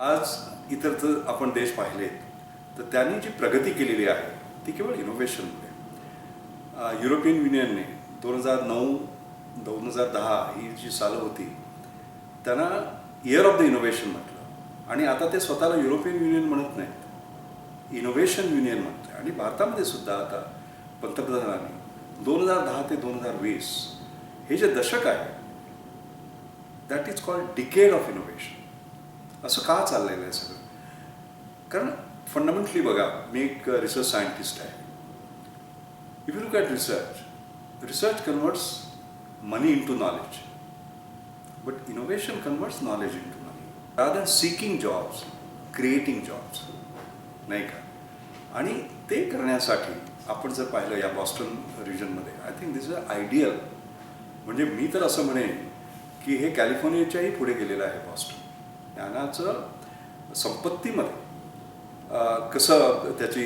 आज इतर जर आपण देश पाहिलेत तर त्यांनी जी प्रगती केलेली आहे ती केवळ इनोव्हेशनमुळे युरोपियन युनियनने दोन हजार नऊ दोन हजार दहा ही जी सालं होती त्यांना इयर ऑफ द इनोव्हेशन म्हटलं. आणि आता ते स्वतःला युरोपियन युनियन म्हणत नाहीत. इनोव्हेशन युनियन म्हणते आणि भारतामध्ये सुद्धा आता पंतप्रधानांनी दोन हजार दहा ते दोन हजार वीस हे जे दशक आहे that is called decade of innovation असं का चाललेलं आहे सगळं? कारण फंडामेंटली बघा मी एक रिसर्च सायंटिस्ट आहे. If you look at research research converts money into knowledge but innovation converts knowledge into money rather seeking jobs creating jobs नाही का? आणि ते करण्यासाठी आपण जर पाहिलं या बॉस्टन रिजनमध्ये I think this is ideal म्हणजे मी तर असं म्हणेन की हे कॅलिफोर्नियाच्याही पुढे गेलेलं आहे बॉस्टन ज्ञानाचं संपत्तीमध्ये. कसं त्याची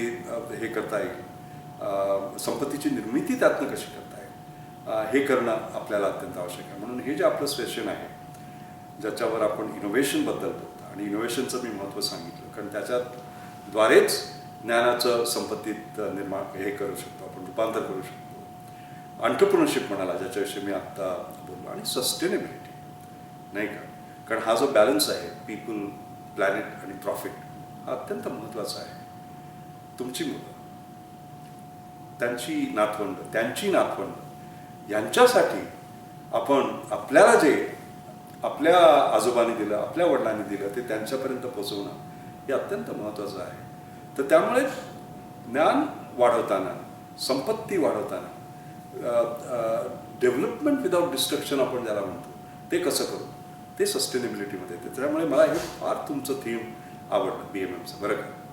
हे करता येईल? संपत्तीची निर्मिती त्यातनं कशी करता येईल? हे करणं आपल्याला अत्यंत आवश्यक आहे. म्हणून हे जे आपलं सेशन आहे ज्याच्यावर आपण इनोव्हेशनबद्दल बोलतो आणि इनोव्हेशनचं मी महत्त्व सांगितलं कारण त्याच्याद्वारेच ज्ञानाचं संपत्तीत निर्माण हे करू शकतो आपण रूपांतर करू शकतो. अंटरप्रिनरशिप म्हणाला ज्याच्याविषयी मी आत्ता बोललो आणि सस्टेनेबिलिटी नाही का? कारण हा जो बॅलन्स आहे पीपल प्लॅनेट आणि प्रॉफिट हा अत्यंत महत्त्वाचा आहे. तुमची मुलं त्यांची नातवंड त्यांची नातवंड यांच्यासाठी आपण आपल्याला जे आपल्या आजोबांनी दिलं आपल्या वडिलांनी दिलं ते त्यांच्यापर्यंत पोचवणं हे अत्यंत महत्त्वाचं आहे. तर त्यामुळे ज्ञान वाढवताना संपत्ती वाढवताना डेव्हलपमेंट विदाउट डिस्ट्रक्शन आपण ज्याला म्हणतो ते कसं करू? ते सस्टेनेबिलिटीमध्ये येते. त्यामुळे मला हे फार तुमचं थीम आवडलं बी एम एमचं बरं का?